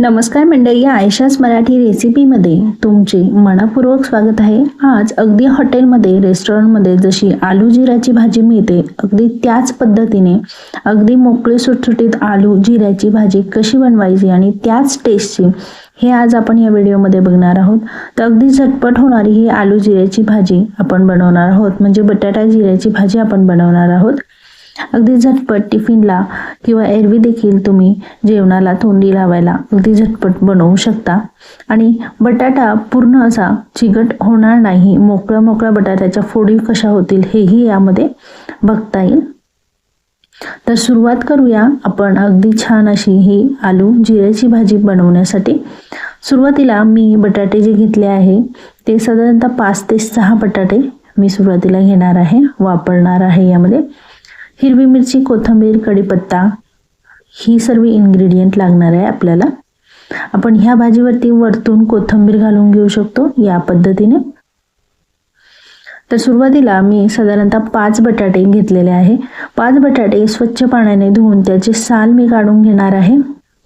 नमस्कार मंडळी आयशाच मराठी रेसिपीमध्ये तुमचे मनपूर्वक स्वागत आहे. आज अगदी हॉटेलमध्ये रेस्टॉरंटमध्ये जशी आलू जिऱ्याची भाजी मिळते अगदी त्याच पद्धतीने अगदी मोकळी सुटसुटीत आलू जिऱ्याची भाजी कशी बनवायची आणि त्याच टेस्टची हे आज आपण या व्हिडिओमध्ये बघणार आहोत. तर अगदी झटपट होणारी ही आलू जिऱ्याची भाजी आपण बनवणार आहोत. म्हणजे बटाटा जिऱ्याची भाजी आपण बनवणार आहोत. अगदी झटपट टिफिनला किंवा एरवी देखील तुम्ही जेवणाला तोंडी लावायला अगदी झटपट बनवू शकता. आणि बटाटा पूर्ण असा चिकट होणार नाही. मोकळा मोकळा बटाट्याच्या फोडी कशा होतील हेही यामध्ये बघता येईल. तर सुरुवात करूया आपण अगदी छान अशी ही आलू जिऱ्याची भाजी बनवण्यासाठी. सुरुवातीला मी बटाटे जे घेतले आहे ते साधारणतः पाच ते सहा बटाटे मी सुरुवातीला घेणार आहे वापरणार आहे यामध्ये. हिरवी मिरची कोथिंबीर कढीपत्ता ही सर्व इन्ग्रेडियंट लागणार आहे आपल्याला. आपण ह्या भाजीवरती वरतून कोथिंबीर घालून घेऊ शकतो या पद्धतीने. तर सुरुवातीला मी साधारणतः पाच बटाटे घेतलेले आहे. पाच बटाटे स्वच्छ पाण्याने धुवून त्याचे साल मी काढून घेणार आहे.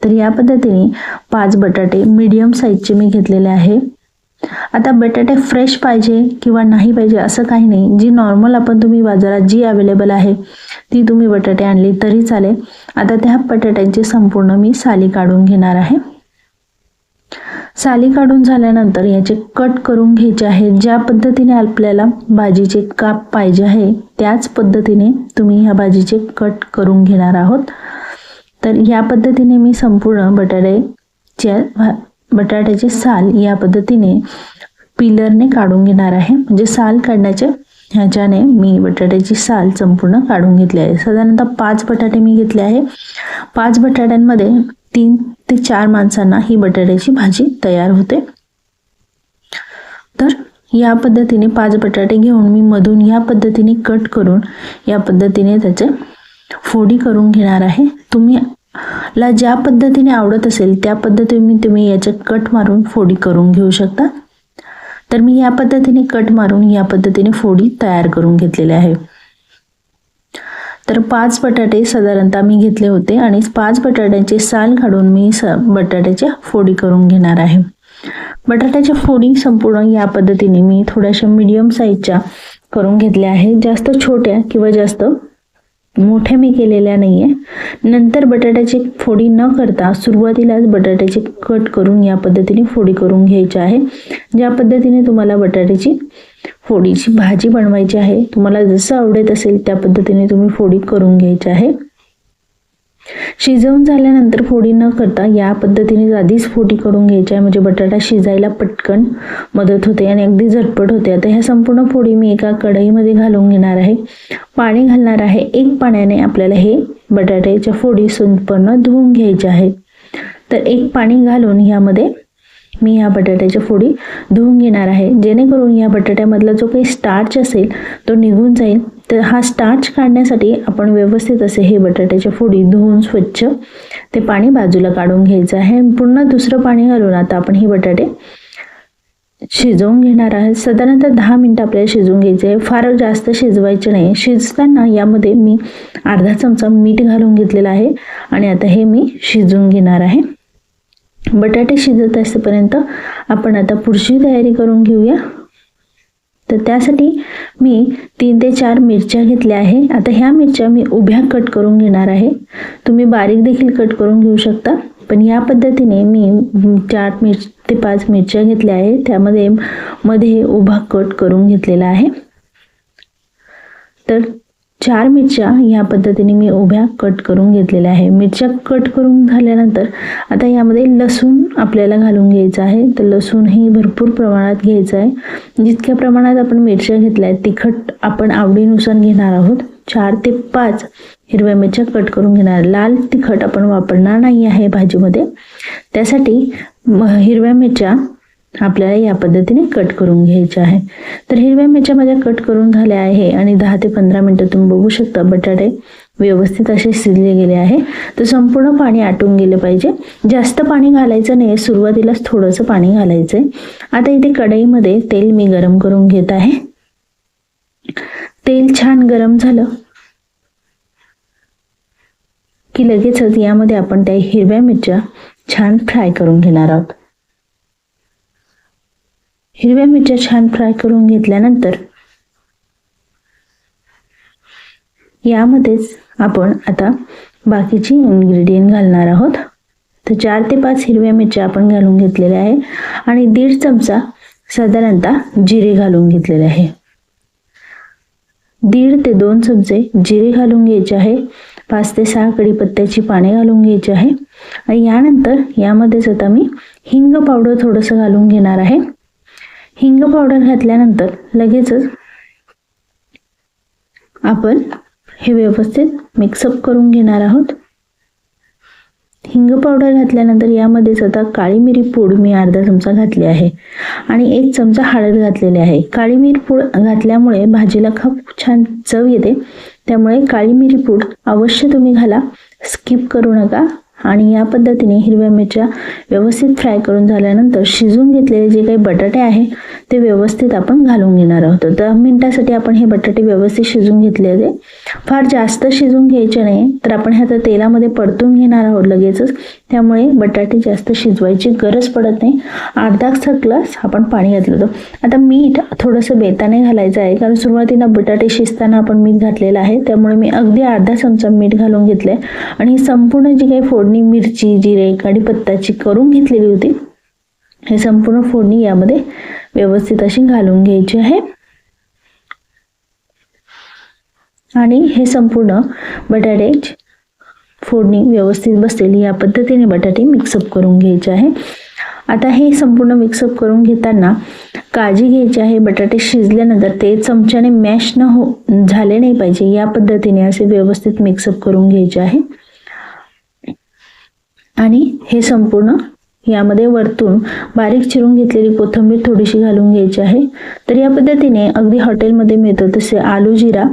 तर या पद्धतीने पाच बटाटे मीडियम साईजचे मी घेतलेले आहे. आता बटाटे फ्रेश पाहिजे किंवा नाही पाहिजे असं काही नाही. जी नॉर्मल आपण तुम्ही बाजारात जी अवेलेबल आहे ती तुम्ही बटाटे आणली तरी चालेल. आता त्या बटाट्यांची संपूर्ण मी साली काढून घेणार आहे. साली काढून झाल्यानंतर याचे कट करून घ्यायचे आहे. ज्या पद्धतीने आपल्याला भाजीचे काप पाहिजे आहे त्याच पद्धतीने तुम्ही ह्या भाजीचे कट करून घेणार आहोत. तर या पद्धतीने मी संपूर्ण बटाट्याच्या बटाट्याचे साल या पद्धतीने पिलरने काढून घेणार आहे. म्हणजे साल काढण्याच्या ह्याच्याने मी बटाट्याची साल संपूर्ण काढून घेतली आहे. साधारणतः पाच बटाटे मी घेतले आहे. पाच बटाट्यांमध्ये तीन ते चार माणसांना ही बटाट्याची भाजी तयार होते. तर या पद्धतीने पाच बटाटे घेऊन मी मधून या पद्धतीने कट करून या पद्धतीने त्याचे फोडी करून घेणार आहे. तुम्ही ला ज्या पद्धतीने आवडत असेल त्या पद्धतीने तुम्ही याचे कट मारून फोडी करून घेऊ शकता. तर मी या पद्धतीने कट मारून या पद्धतीने फोडी तयार करून घेतलेले आहे. तर पाच बटाटे साधारणतः मी घेतले होते आणि पाच बटाट्याचे साल काढून मी स बटाट्याच्या फोडी करून घेणार आहे. बटाट्याच्या फोडी संपूर्ण या पद्धतीने मी थोड्याशा मीडियम साईजच्या करून घेतल्या आहे जास्त छोट्या किंवा जास्त मोठ्या मी केलेल्या नाही आहे नंतर बटाट्याची फोडी न करता सुरुवातीलाच बटाट्याची कट करून या पद्धतीने फोडी करून घ्यायची आहे. ज्या पद्धतीने तुम्हाला बटाट्याची फोडीची भाजी बनवायची आहे तुम्हाला जसं आवडत असेल त्या पद्धतीने तुम्ही फोडी करून घ्यायची आहे. शिजवून झाल्यानंतर फोडी न करता या पद्धतीने आधीच फोडी करून घ्यायची आहे. म्हणजे बटाटा शिजायला पटकन मदत होते आणि अगदी झटपट होते. आता ह्या संपूर्ण फोडी मी एका कढईमध्ये घालून घेणार आहे. पाणी घालणार आहे. एक पाण्याने आपल्याला हे बटाट्याच्या फोडी संपूर्ण धुवून घ्यायच्या आहेत तर एक पाणी घालून ह्यामध्ये मी ह्या बटाट्याच्या फोडी धुवून घेणार आहे. जेणेकरून या बटाट्यामधला जो काही स्टार्च असेल तो निघून जाईल. तर हा स्टार्च काढण्यासाठी आपण व्यवस्थित असे हे बटाट्याच्या फोडी धुवून स्वच्छ ते पाणी बाजूला काढून घ्यायचं आहे. पुन्हा दुसरं पाणी घालून आता आपण हे बटाटे शिजवून घेणार आहे साधारणतः दहा मिनटं आपल्याला शिजवून घ्यायचे आहे. फार जास्त शिजवायचे नाही. शिजताना यामध्ये मी अर्धा चमचा मीठ घालून घेतलेला आहे. आणि आता हे मी शिजवून घेणार आहे. बटाटे शिजत असेपर्यंत आपण आता पुढची तयारी करून घेऊया. तर त्यासाठी मी तीन ते चार मिरच्या घेतल्या आहे. आता ह्या मिरच्या मी उभ्या कट करून घेणार आहे. तुम्ही बारीक देखील कट करून घेऊ शकता. पण या पद्धतीने मी चार मिर ते पाच मिरच्या घेतल्या आहे त्यामध्ये मध्ये उभा कट करून घेतलेला आहे. तर चार मिरच्या ह्या पद्धतीने मी उभ्या कट करून घेतलेल्या आहे. मिरच्या कट करून झाल्यानंतर आता यामध्ये लसूण आपल्याला घालून घ्यायचं आहे. तर लसूणही भरपूर प्रमाणात घ्यायचं आहे. जितक्या प्रमाणात आपण मिरच्या घेतल्या आहेत तिखट आपण आवडीनुसार घेणार आहोत. चार ते पाच हिरव्या मिरच्या कट करून घेणार. लाल तिखट आपण वापरणार नाही आहे भाजीमध्ये. त्यासाठी हिरव्या मिरच्या आपल्याला या पद्धतीने कट करून घ्यायचे आहे. तर हिरव्या मिरच्या माझ्या कट करून झाल्या आहे आणि दहा ते पंधरा मिनटं तुम्ही बघू शकता. बटाटे व्यवस्थित असे शिजले गेले आहे. तर संपूर्ण पाणी आटून गेले पाहिजे. जास्त पाणी घालायचं नाही. सुरुवातीलाच थोडंसं पाणी घालायचं आहे आता इथे कढईमध्ये तेल मी गरम करून घेत आहे. तेल छान गरम झालं. की लगेचच यामध्ये आपण त्या हिरव्या मिरच्या छान फ्राय करून घेणार आहोत. हिरव्या मिरच्या छान फ्राय करून घेतल्यानंतर यामध्येच आपण आता बाकीची इन्ग्रेडियंट घालणार आहोत. तर चार ते पाच हिरव्या मिरच्या आपण घालून घेतलेल्या आहे आणि दीड चमचा साधारणतः जिरे घालून घेतलेले आहे. दीड ते दोन चमचे जिरे घालून घ्यायचे आहे. पाच ते सहा कडीपत्त्याची पाने घालून घ्यायची आहे. आणि यानंतर यामध्येच आता मी हिंग पावडर थोडंसं घालून घेणार आहे. हिंग पावडर घातल्यानंतर लगेचच आपण हे व्यवस्थित मिक्सअप करून घेणार आहोत. हिंग पावडर घातल्यानंतर यामध्येच आता काळी मिरी पूड मी अर्धा चमचा घातली आहे आणि एक चमचा हळद घातलेली आहे. काळी मिरी पूड घातल्यामुळे भाजीला खूप छान चव येते. त्यामुळे काळी मिरी पूड अवश्य तुम्ही घाला. स्किप करू नका. आणि या पद्धतीने हिरव्या मिरच्या व्यवस्थित फ्राय करून झाल्यानंतर शिजून घेतलेले जे काही बटाटे आहे ते व्यवस्थित आपण घालून घेणार आहोत. दहा मिनिटासाठी आपण हे बटाटे व्यवस्थित शिजून घेतले होते. फार जास्त शिजून घ्यायचे नाही तर आपण ह्या तेलामध्ये परतून घेणार आहोत लगेचच. त्यामुळे बटाटे जास्त शिजवायची गरज पडत नाही. अर्धा ग्लास आपण पाणी घातलं होतं. आता मीठ थोडंसं बेताने घालायचं आहे कारण सुरुवातीला बटाटे शिजताना आपण मीठ घातलेलं आहे. त्यामुळे मी अगदी अर्धा चमचा मीठ घालून घेतलं आहे आणि संपूर्ण जी काही फोडणी मिरची जिरे कढीपत्ताची करून घेतलेली होती हे संपूर्ण फोडणी यामध्ये व्यवस्थित अशी घालून घ्यायची आहे. आणि हे संपूर्ण बटाटे फोडणी व्यवस्थित बसेल या पद्धतीने बटाटे मिक्सअप करून घ्यायचे आहे. आता हे संपूर्ण मिक्सअप करून घेताना काळजी घ्यायची आहे. बटाटे शिजल्यानंतर ते चमच्याने मॅश न हो झाले नाही पाहिजे. या पद्धतीने असे व्यवस्थित मिक्सअप करून घ्यायचे आहे. आणि हे संपूर्ण यामध्ये वरतून बारीक चिरून घेतलेली कोथिंबीर थोडीशी घालून घ्यायची आहे. तर या पद्धतीने अगदी हॉटेलमध्ये मिळतं तसे आलू जिरा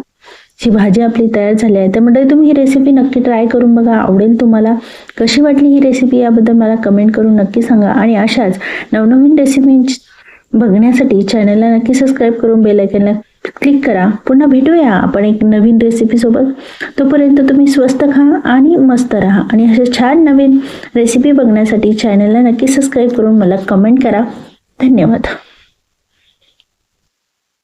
ची भाजी आपली तयार झाली आहे. तर मंडळी तुम्ही ही रेसिपी नक्की ट्राय करून बघा. आवडेल तुम्हाला. कशी वाटली ही रेसिपी याबद्दल मला कमेंट करून नक्की सांगा. आणि अशाच नवनवीन रेसिपी बघण्यासाठी चॅनलला नक्की सबस्क्राईब करून बेलायकनला क्लिक करा. पुन्हा भेटूया आपण एक नवीन रेसिपीसोबत तोपर्यंत तुम्ही स्वस्त खा आणि मस्त राहा. आणि अशा छान नवीन रेसिपी बघण्यासाठी चॅनलला नक्की सबस्क्राईब करून मला कमेंट करा. धन्यवाद.